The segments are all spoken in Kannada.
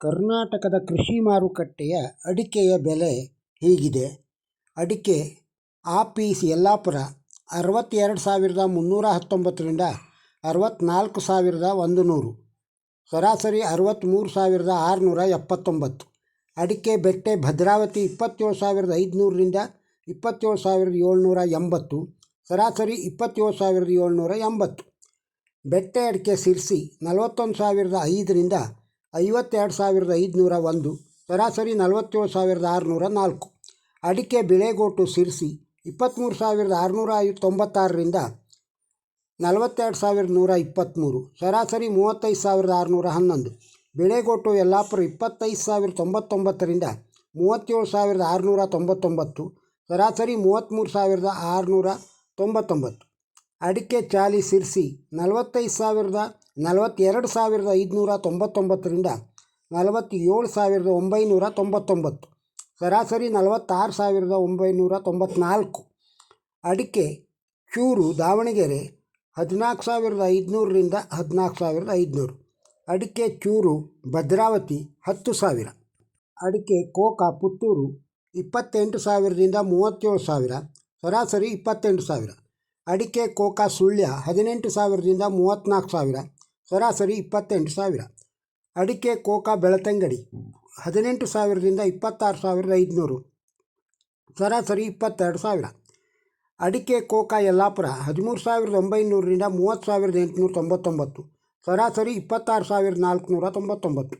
ಕರ್ನಾಟಕದ ಕೃಷಿ ಮಾರುಕಟ್ಟೆಯ ಅಡಿಕೆಯ ಬೆಲೆ ಹೀಗಿದೆ. ಅಡಿಕೆ ಆ ಪೀಸ್ ಯಲ್ಲಾಪುರ ಅರವತ್ತೆರಡು ಸಾವಿರದ ಮುನ್ನೂರ ಹತ್ತೊಂಬತ್ತರಿಂದ ಅರವತ್ತ್ನಾಲ್ಕು ಸಾವಿರದ ಒಂದು ನೂರು ಸರಾಸರಿ ಅರವತ್ತ್ಮೂರು ಸಾವಿರದ ಆರುನೂರ ಎಪ್ಪತ್ತೊಂಬತ್ತು, ಅಡಿಕೆ ಬೆಟ್ಟೆ ಭದ್ರಾವತಿ ಇಪ್ಪತ್ತೇಳು ಸಾವಿರದ ಐದುನೂರರಿಂದ ಇಪ್ಪತ್ತೇಳು ಸಾವಿರದ ಏಳ್ನೂರ ಎಂಬತ್ತು, ಸರಾಸರಿ ಇಪ್ಪತ್ತೇಳು ಸಾವಿರದ ಏಳ್ನೂರ ಎಂಬತ್ತು. ಬೆಟ್ಟೆ ಅಡಿಕೆ ಸಿರ್ಸಿ ನಲವತ್ತೊಂದು ಸಾವಿರದ ಐದರಿಂದ ಐವತ್ತೆರಡು ಸಾವಿರದ ಐದುನೂರ ಒಂದು, ಸರಾಸರಿ ನಲವತ್ತೇಳು ಸಾವಿರದ ಆರುನೂರ ನಾಲ್ಕು. ಅಡಿಕೆ ಬೆಳೆಗೋಟು ಸಿರಿಸಿ, ಇಪ್ಪತ್ತ್ಮೂರು ಸಾವಿರದ ಆರುನೂರ ಐ ತೊಂಬತ್ತಾರರಿಂದ ನಲವತ್ತೆರಡು ಸಾವಿರದ ನೂರ ಇಪ್ಪತ್ತ್ಮೂರು, ಸರಾಸರಿ ಮೂವತ್ತೈದು ಸಾವಿರದ ಆರುನೂರ ಹನ್ನೊಂದು. ಬಿಳೆಗೋಟು ಯಲ್ಲಾಪುರ, ಇಪ್ಪತ್ತೈದು ಸಾವಿರದ ತೊಂಬತ್ತೊಂಬತ್ತರಿಂದ ಮೂವತ್ತೇಳು ಸಾವಿರದ ಆರುನೂರ ತೊಂಬತ್ತೊಂಬತ್ತು, ಸರಾಸರಿ ಮೂವತ್ತ್ಮೂರು ಸಾವಿರದ ಆರುನೂರ ತೊಂಬತ್ತೊಂಬತ್ತು. ಅಡಿಕೆ ಚಾಲಿ ಸಿರ್ಸಿ ನಲವತ್ತೈದು ಸಾವಿರದ ನಲವತ್ತೆರಡು ಸಾವಿರದ ಐದುನೂರ ತೊಂಬತ್ತೊಂಬತ್ತರಿಂದ ನಲವತ್ತೇಳು ಸಾವಿರದ ಒಂಬೈನೂರ ತೊಂಬತ್ತೊಂಬತ್ತು. ಸರಾಸರಿ ನಲವತ್ತಾರು ಸಾವಿರದ ಒಂಬೈನೂರ ತೊಂಬತ್ನಾಲ್ಕು. ಅಡಿಕೆ ಚೂರು ದಾವಣಗೆರೆ ಹದಿನಾಲ್ಕು ಸಾವಿರದ ಐದುನೂರರಿಂದ ಹದಿನಾಲ್ಕು ಸಾವಿರದ ಐದುನೂರು. ಅಡಿಕೆ ಚೂರು ಭದ್ರಾವತಿ ಹತ್ತು ಸಾವಿರ. ಅಡಿಕೆ ಕೋಕ ಪುತ್ತೂರು ಇಪ್ಪತ್ತೆಂಟು ಸಾವಿರದಿಂದ ಮೂವತ್ತೇಳು ಸಾವಿರ. ಸರಾಸರಿ ಇಪ್ಪತ್ತೆಂಟು ಸಾವಿರ. ಅಡಿಕೆ, ಕೋಕಾ, ಸುಳ್ಯ ಹದಿನೆಂಟು ಸಾವಿರದಿಂದ ಮೂವತ್ತ್ನಾಲ್ಕು ಸಾವಿರ, ಸರಾಸರಿ ಇಪ್ಪತ್ತೆಂಟು ಸಾವಿರ. ಅಡಿಕೆ, ಕೋಕಾ, ಬೆಳತಂಗಡಿ ಹದಿನೆಂಟು ಸಾವಿರದಿಂದ ಇಪ್ಪತ್ತಾರು ಸಾವಿರದ ಐದುನೂರು, ಸರಾಸರಿ ಇಪ್ಪತ್ತೆರಡು ಸಾವಿರ. ಅಡಿಕೆ, ಕೋಕಾ, ಯಲ್ಲಾಪುರ ಹದಿಮೂರು ಸಾವಿರದ ಒಂಬೈನೂರರಿಂದ ಮೂವತ್ತು ಸಾವಿರದ ಎಂಟುನೂರ ತೊಂಬತ್ತೊಂಬತ್ತು, ಸರಾಸರಿ ಇಪ್ಪತ್ತಾರು ಸಾವಿರದ ನಾಲ್ಕುನೂರ ತೊಂಬತ್ತೊಂಬತ್ತು.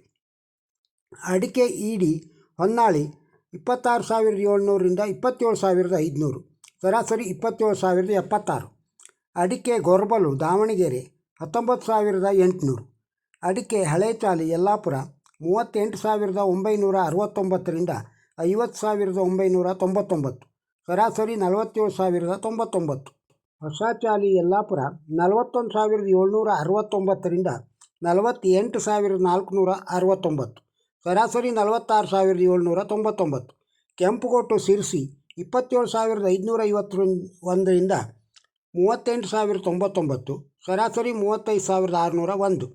ಅಡಿಕೆ, ಇಡಿ, ಹೊನ್ನಾಳಿ ಇಪ್ಪತ್ತಾರು ಸಾವಿರದ ಏಳ್ನೂರರಿಂದ ಇಪ್ಪತ್ತೇಳು ಸಾವಿರದ ಐದುನೂರು. ಸರಾಸರಿ ಇಪ್ಪತ್ತೇಳು ಸಾವಿರದ ಎಪ್ಪತ್ತಾರು. ಅಡಿಕೆ ಗೊರಬಲು, ದಾವಣಗೆರೆ, ಹತ್ತೊಂಬತ್ತು ಸಾವಿರದ ಎಂಟುನೂರು. ಅಡಿಕೆ ಹಳೇಚಾಲಿ ಯಲ್ಲಾಪುರ, ಮೂವತ್ತೆಂಟು ಸಾವಿರದ ಒಂಬೈನೂರ ಅರವತ್ತೊಂಬತ್ತರಿಂದ ಐವತ್ತು ಸಾವಿರದ ಒಂಬೈನೂರ ತೊಂಬತ್ತೊಂಬತ್ತು. ಸರಾಸರಿ ನಲವತ್ತೇಳು ಸಾವಿರದ ತೊಂಬತ್ತೊಂಬತ್ತು. ಹೊಸ ಚಾಲಿ, ಯಲ್ಲಾಪುರ, ನಲವತ್ತೊಂದು ಸಾವಿರದ ಏಳ್ನೂರ ಅರವತ್ತೊಂಬತ್ತರಿಂದ ನಲವತ್ತೆಂಟು ಸಾವಿರದ ನಾಲ್ಕುನೂರ ಅರವತ್ತೊಂಬತ್ತು. ಸರಾಸರಿ ನಲವತ್ತಾರು ಸಾವಿರದ ಏಳ್ನೂರ ತೊಂಬತ್ತೊಂಬತ್ತು. ಕೆಂಪುಗೊಟ್ಟು ಸಿರ್ಸಿ ಇಪ್ಪತ್ತೇಳು ಸಾವಿರದ ಐದುನೂರ ಐವತ್ತರ ಒಂದರಿಂದ ಮೂವತ್ತೆಂಟು ಸಾವಿರದ ತೊಂಬತ್ತೊಂಬತ್ತು, ಸರಾಸರಿ ಮೂವತ್ತೈದು ಸಾವಿರದ ಆರುನೂರ ಒಂದು,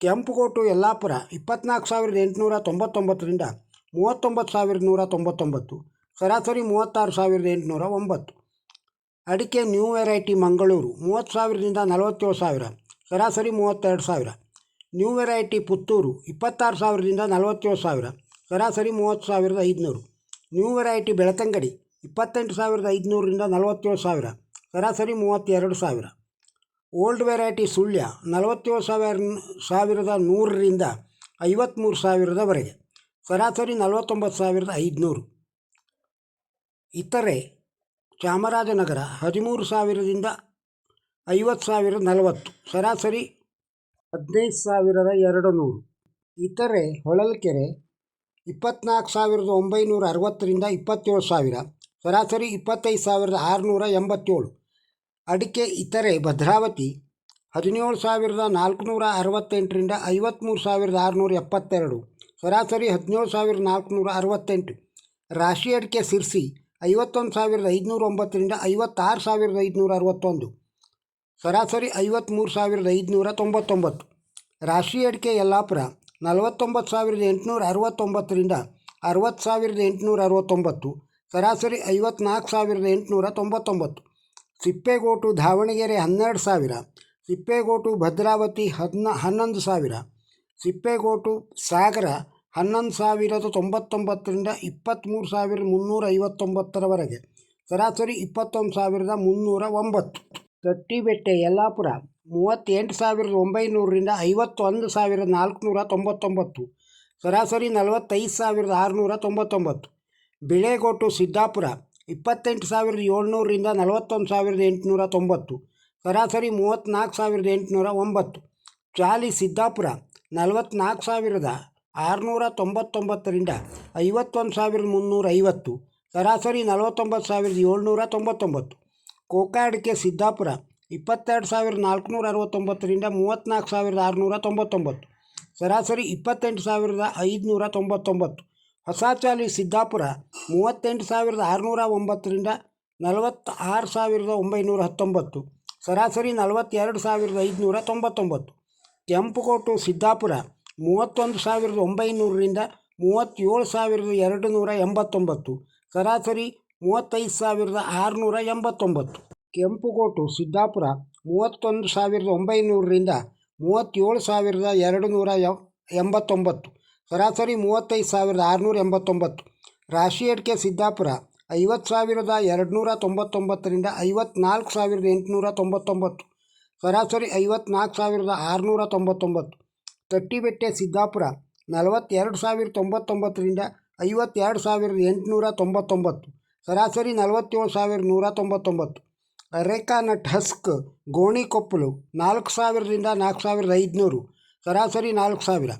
ಕೆಂಪುಕೋಟು ಯಲ್ಲಾಪುರ ಇಪ್ಪತ್ನಾಲ್ಕು ಸಾವಿರದ ಎಂಟುನೂರ ತೊಂಬತ್ತೊಂಬತ್ತರಿಂದ ಮೂವತ್ತೊಂಬತ್ತು ಸಾವಿರದ ನೂರ ತೊಂಬತ್ತೊಂಬತ್ತು, ಸರಾಸರಿ ಮೂವತ್ತಾರು ಸಾವಿರದ ಎಂಟುನೂರ ಒಂಬತ್ತು. ಅಡಿಕೆ ನ್ಯೂ ವೆರೈಟಿ ಮಂಗಳೂರು ಮೂವತ್ತು ಸಾವಿರದಿಂದ ನಲವತ್ತೇಳು ಸಾವಿರ, ಸರಾಸರಿ ಮೂವತ್ತೆರಡು ಸಾವಿರ. ನ್ಯೂ ವೆರೈಟಿ ಪುತ್ತೂರು ಇಪ್ಪತ್ತಾರು ಸಾವಿರದಿಂದ ನಲವತ್ತೇಳು ಸಾವಿರ, ಸರಾಸರಿ ಮೂವತ್ತು ಸಾವಿರದ ಐದುನೂರು. ನ್ಯೂ ವೆರೈಟಿ ಬೆಳತಂಗಡಿ ಇಪ್ಪತ್ತೆಂಟು ಸಾವಿರದ ಐದುನೂರರಿಂದ ನಲವತ್ತೇಳು ಸಾವಿರ. ಸರಾಸರಿ ಮೂವತ್ತೆರಡು ಸಾವಿರ. ಓಲ್ಡ್ ವೆರೈಟಿ ಸುಳ್ಯ ನಲವತ್ತೇಳು ಸಾವಿರ, ಸಾವಿರದ ನೂರರಿಂದ ಐವತ್ತ್ಮೂರು ಸಾವಿರದವರೆಗೆ. ಸರಾಸರಿ ನಲವತ್ತೊಂಬತ್ತು ಸಾವಿರದ ಐದುನೂರು. ಇತರೆ ಚಾಮರಾಜನಗರ ಹದಿಮೂರು ಸಾವಿರದಿಂದ ಐವತ್ತು ಸಾವಿರದ ನಲವತ್ತು. ಸರಾಸರಿ ಹದಿನೈದು ಸಾವಿರದ ಎರಡು ನೂರು ಇತರೆ ಹೊಳಲ್ಕೆರೆ ಇಪ್ಪತ್ತ್ನಾಲ್ಕು ಸಾವಿರದ ಒಂಬೈನೂರ ಅರವತ್ತರಿಂದ ಇಪ್ಪತ್ತೇಳು ಸಾವಿರ. ಸರಾಸರಿ ಇಪ್ಪತ್ತೈದು ಸಾವಿರದ ಆರುನೂರ ಎಂಬತ್ತೇಳು. ಅಡಿಕೆ ಇತರೆ ಭದ್ರಾವತಿ ಹದಿನೇಳು ಸಾವಿರದ ನಾಲ್ಕುನೂರ ಅರವತ್ತೆಂಟರಿಂದ ಐವತ್ತ್ಮೂರು ಸಾವಿರದ ಆರುನೂರ ಎಪ್ಪತ್ತೆರಡು. ಸರಾಸರಿ ಹದಿನೇಳು ಸಾವಿರದ ನಾಲ್ಕುನೂರ ಅರವತ್ತೆಂಟು. ರಾಶಿ ಅಡಿಕೆ ಸಿರ್ಸಿ ಐವತ್ತೊಂದು ಸಾವಿರದ ಐದುನೂರ ಒಂಬತ್ತರಿಂದ ಐವತ್ತಾರು ಸಾವಿರದ ಐದುನೂರ ಅರವತ್ತೊಂದು. ಸರಾಸರಿ ಐವತ್ತ್ಮೂರು ಸಾವಿರದ ಐದುನೂರ ತೊಂಬತ್ತೊಂಬತ್ತು. ರಾಶಿ ಅಡಿಕೆ ಯಲ್ಲಾಪುರ ನಲವತ್ತೊಂಬತ್ತು ಸಾವಿರದ ಎಂಟುನೂರ ಅರವತ್ತೊಂಬತ್ತರಿಂದ ಅರವತ್ತು ಸಾವಿರದ ಎಂಟುನೂರ ಅರವತ್ತೊಂಬತ್ತು. ಸರಾಸರಿ ಐವತ್ನಾಲ್ಕು ಸಾವಿರದ ಎಂಟುನೂರ ತೊಂಬತ್ತೊಂಬತ್ತು. ಸಿಪ್ಪೇಗೋಟು ದಾವಣಗೆರೆ ಹನ್ನೆರಡು ಸಾವಿರ. ಸಿಪ್ಪೇಗೋಟು ಭದ್ರಾವತಿ ಹದಿನ, ಹನ್ನೊಂದು ಸಾವಿರ. ಸಿಪ್ಪೇಗೋಟು ಸಾಗರ ಹನ್ನೊಂದು ಸಾವಿರದ ತೊಂಬತ್ತೊಂಬತ್ತರಿಂದ ಇಪ್ಪತ್ತ್ಮೂರು ಸಾವಿರದ ಮುನ್ನೂರ ಐವತ್ತೊಂಬತ್ತರವರೆಗೆ. ಸರಾಸರಿ ಇಪ್ಪತ್ತೊಂದು ಸಾವಿರದ ಮುನ್ನೂರ ಒಂಬತ್ತು. ತಟ್ಟಿಬೆಟ್ಟೆ, ಯಲ್ಲಾಪುರ ಮೂವತ್ತೆಂಟು ಸಾವಿರದ ಒಂಬೈನೂರರಿಂದ ಐವತ್ತೊಂದು ಸಾವಿರದ ನಾಲ್ಕುನೂರ ತೊಂಬತ್ತೊಂಬತ್ತು. ಸರಾಸರಿ ನಲವತ್ತೈದು ಸಾವಿರದ ಆರುನೂರ ತೊಂಬತ್ತೊಂಬತ್ತು. ಬಿಳೆಗೋಟು ಸಿದ್ದಾಪುರ, ಇಪ್ಪತ್ತೆಂಟು ಸಾವಿರದ ಏಳ್ನೂರರಿಂದ ನಲವತ್ತೊಂದು ಸಾವಿರದ ಎಂಟುನೂರ ತೊಂಬತ್ತು, ಸರಾಸರಿ ಮೂವತ್ತ್ನಾಲ್ಕು ಸಾವಿರದ ಎಂಟುನೂರ ಒಂಬತ್ತು, ಚಾಲಿ ಸಿದ್ದಾಪುರ ನಲವತ್ತ್ನಾಲ್ಕು ಸಾವಿರದ ಆರುನೂರ ತೊಂಬತ್ತೊಂಬತ್ತರಿಂದ ಐವತ್ತೊಂದು ಸಾವಿರದ ಮುನ್ನೂರ ಐವತ್ತು, ಸರಾಸರಿ ನಲವತ್ತೊಂಬತ್ತು ಸಾವಿರದ ಏಳ್ನೂರ ತೊಂಬತ್ತೊಂಬತ್ತು, ಕೋಕಾಡಿಕೆ ಸಿದ್ದಾಪುರ ಇಪ್ಪತ್ತೆರಡು ಸಾವಿರದ ನಾಲ್ಕುನೂರ ಅರವತ್ತೊಂಬತ್ತರಿಂದ ಮೂವತ್ತ್ನಾಲ್ಕು ಸಾವಿರದ ಆರುನೂರ ತೊಂಬತ್ತೊಂಬತ್ತು, ಸರಾಸರಿ ಇಪ್ಪತ್ತೆಂಟು ಸಾವಿರದ ಐದುನೂರ ತೊಂಬತ್ತೊಂಬತ್ತು ಹೊಸ ಚಾಲಿ ಸಿದ್ದಾಪುರ ಮೂವತ್ತೆಂಟು ಸಾವಿರದ ಆರುನೂರ ಒಂಬತ್ತರಿಂದ ನಲವತ್ತ ಆರು ಸಾವಿರದ ಒಂಬೈನೂರ ಹತ್ತೊಂಬತ್ತು, ಸರಾಸರಿ ನಲವತ್ತೆರಡು ಸಾವಿರದ ಐದುನೂರ ತೊಂಬತ್ತೊಂಬತ್ತು, ಕೆಂಪುಕೋಟು ಸಿದ್ದಾಪುರ ಮೂವತ್ತೊಂದು ಸಾವಿರದ ಒಂಬೈನೂರರಿಂದ ಮೂವತ್ತೇಳು ಸಾವಿರದ ಎರಡು ನೂರ ಎಂಬತ್ತೊಂಬತ್ತು, ಸರಾಸರಿ ಮೂವತ್ತೈದು ಸಾವಿರದ ಆರುನೂರ ಎಂಬತ್ತೊಂಬತ್ತು. ಕೆಂಪುಗೋಟು ಸಿದ್ದಾಪುರ ಮೂವತ್ತೊಂದು ಸಾವಿರದ ಒಂಬೈನೂರರಿಂದ ಮೂವತ್ತೇಳು ಸಾವಿರದ ಎರಡು ನೂರ ಎಂಬತ್ತೊಂಬತ್ತು ಸರಾಸರಿ ಮೂವತ್ತೈದು ಸಾವಿರದ ಆರುನೂರ ಎಂಬತ್ತೊಂಬತ್ತು. ರಾಶಿ ಎಡ್ಕೆ ಸಿದ್ದಾಪುರ, ಐವತ್ತು ಸಾವಿರದ ಎರಡುನೂರ ತೊಂಬತ್ತೊಂಬತ್ತರಿಂದ ಐವತ್ನಾಲ್ಕು ಸಾವಿರದ ಎಂಟುನೂರ ತೊಂಬತ್ತೊಂಬತ್ತು. ಸರಾಸರಿ ಐವತ್ನಾಲ್ಕು ಸಾವಿರದ ಆರುನೂರ ತೊಂಬತ್ತೊಂಬತ್ತು. ತಟ್ಟಿಬೆಟ್ಟೆ ಸಿದ್ದಾಪುರ, ನಲವತ್ತೆರಡು ಸಾವಿರದ ತೊಂಬತ್ತೊಂಬತ್ತರಿಂದ ಐವತ್ತೆರಡು ಸಾವಿರದ ಎಂಟುನೂರ ತೊಂಬತ್ತೊಂಬತ್ತು. ಸರಾಸರಿ ನಲವತ್ತೇಳು ಸಾವಿರದ ನೂರ ತೊಂಬತ್ತೊಂಬತ್ತು. ಅರೆಕಾ ನಟ್ ಹಸ್ಕ್, ಗೋಣಿಕೊಪ್ಪಲು ನಾಲ್ಕು ಸಾವಿರದಿಂದ ನಾಲ್ಕು ಸಾವಿರದ ಐದುನೂರು. ಸರಾಸರಿ ನಾಲ್ಕು ಸಾವಿರ.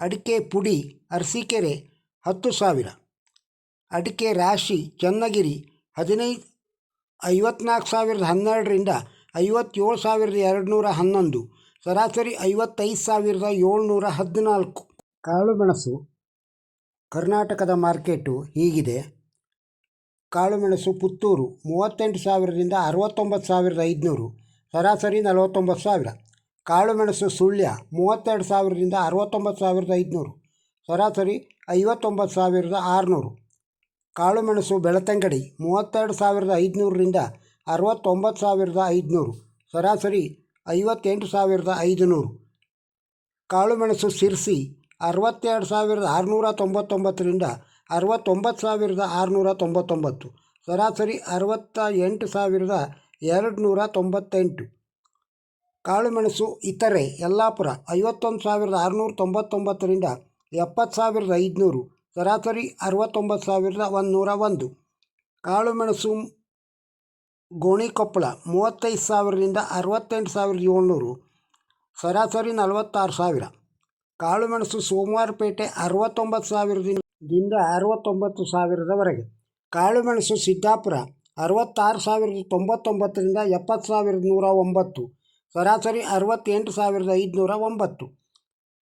ಅಡಿಕೆ ಪುಡಿ, ಅರಸೀಕೆರೆ, ಹತ್ತು ಸಾವಿರ. ಅಡಿಕೆ ರಾಶಿ, ಚನ್ನಗಿರಿ, ಹದಿನೈದು, ಐವತ್ನಾಲ್ಕು ಸಾವಿರದ ಹನ್ನೆರಡರಿಂದ ಐವತ್ತೇಳು ಸಾವಿರದ ಎರಡುನೂರ ಹನ್ನೊಂದು. ಸರಾಸರಿ ಐವತ್ತೈದು ಸಾವಿರದ ಏಳ್ನೂರ ಹದಿನಾಲ್ಕು. ಕಾಳುಮೆಣಸು ಕರ್ನಾಟಕದ ಮಾರ್ಕೆಟು ಹೀಗಿದೆ. ಕಾಳುಮೆಣಸು ಪುತ್ತೂರು, ಮೂವತ್ತೆಂಟು ಸಾವಿರದಿಂದ ಅರವತ್ತೊಂಬತ್ತು ಸಾವಿರದ ಐದುನೂರು. ಸರಾಸರಿ ನಲವತ್ತೊಂಬತ್ತು ಸಾವಿರ. ಕಾಳುಮೆಣಸು ಸುಳ್ಯ ಮೂವತ್ತೆರಡು ಸಾವಿರದಿಂದ ಅರವತ್ತೊಂಬತ್ತು ಸಾವಿರದ ಐದುನೂರು. ಸರಾಸರಿ ಐವತ್ತೊಂಬತ್ತು ಸಾವಿರದ ಆರುನೂರು. ಕಾಳುಮೆಣಸು ಬೆಳತಂಗಡಿ ಮೂವತ್ತೆರಡು ಸಾವಿರದ ಐದುನೂರರಿಂದ ಅರವತ್ತೊಂಬತ್ತು ಸಾವಿರದ ಐದುನೂರು. ಸರಾಸರಿ ಐವತ್ತೆಂಟು ಸಾವಿರದ ಐದುನೂರು. ಕಾಳುಮೆಣಸು ಸಿರ್ಸಿ ಅರವತ್ತೆರಡು ಸಾವಿರದ ಆರುನೂರ ತೊಂಬತ್ತೊಂಬತ್ತರಿಂದ ಅರವತ್ತೊಂಬತ್ತು ಸಾವಿರದ ಆರುನೂರ ತೊಂಬತ್ತೊಂಬತ್ತು. ಸರಾಸರಿ ಅರವತ್ತ ಎಂಟು ಸಾವಿರದ ಎರಡು ನೂರ ತೊಂಬತ್ತೆಂಟು. ಕಾಳುಮೆಣಸು ಇತರೆ ಯಲ್ಲಾಪುರ ಐವತ್ತೊಂದು ಸಾವಿರದ ಆರುನೂರ ತೊಂಬತ್ತೊಂಬತ್ತರಿಂದ ಎಪ್ಪತ್ತು ಸಾವಿರದ ಐದುನೂರು, ಸರಾಸರಿ ಅರವತ್ತೊಂಬತ್ತು ಸಾವಿರದ ಒಂದುನೂರ ಒಂದು. ಕಾಳುಮೆಣಸು ಗೋಣಿಕೊಪ್ಪಳ ಮೂವತ್ತೈದು ಸಾವಿರದಿಂದ ಅರವತ್ತೆಂಟು ಸಾವಿರದ ಏಳ್ನೂರು, ಸರಾಸರಿ ನಲವತ್ತಾರು ಸಾವಿರ. ಕಾಳುಮೆಣಸು ಸೋಮವಾರಪೇಟೆ ಅರವತ್ತೊಂಬತ್ತು ಸಾವಿರದಿಂದ ಅರವತ್ತೊಂಬತ್ತು ಸಾವಿರದವರೆಗೆ. ಕಾಳುಮೆಣಸು ಸಿದ್ದಾಪುರ ಅರವತ್ತಾರು ಸಾವಿರದ ತೊಂಬತ್ತೊಂಬತ್ತರಿಂದ ಎಪ್ಪತ್ತು ಸಾವಿರದ ನೂರ ಒಂಬತ್ತು. ಸರಾಸರಿ ಅರವತ್ತೆಂಟು ಸಾವಿರದ ಐದುನೂರ ಒಂಬತ್ತು.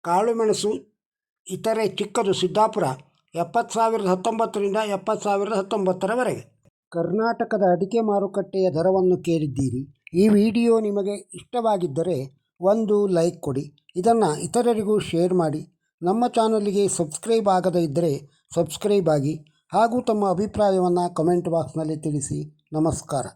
ಕಾಳುಮೆಣಸು ಇತರೆ ಚಿಕ್ಕದು ಸಿದ್ದಾಪುರ, ಎಪ್ಪತ್ತು ಸಾವಿರದ ಹತ್ತೊಂಬತ್ತರಿಂದ ಎಪ್ಪತ್ತು ಸಾವಿರದ ಹತ್ತೊಂಬತ್ತರವರೆಗೆ. ಕರ್ನಾಟಕದ ಅಡಿಕೆ ಮಾರುಕಟ್ಟೆಯ ದರವನ್ನು ಕೇಳಿದ್ದೀರಿ. ಈ ವಿಡಿಯೋ ನಿಮಗೆ ಇಷ್ಟವಾಗಿದ್ದರೆ ಒಂದು ಲೈಕ್ ಕೊಡಿ. ಇದನ್ನು ಇತರರಿಗೂ ಶೇರ್ ಮಾಡಿ. ನಮ್ಮ ಚಾನಲಿಗೆ ಸಬ್ಸ್ಕ್ರೈಬ್ ಆಗದೇ ಇದ್ದರೆ ಸಬ್ಸ್ಕ್ರೈಬ್ ಆಗಿ ಹಾಗೂ ತಮ್ಮ ಅಭಿಪ್ರಾಯವನ್ನು ಕಮೆಂಟ್ ಬಾಕ್ಸ್ನಲ್ಲಿ ತಿಳಿಸಿ. ನಮಸ್ಕಾರ.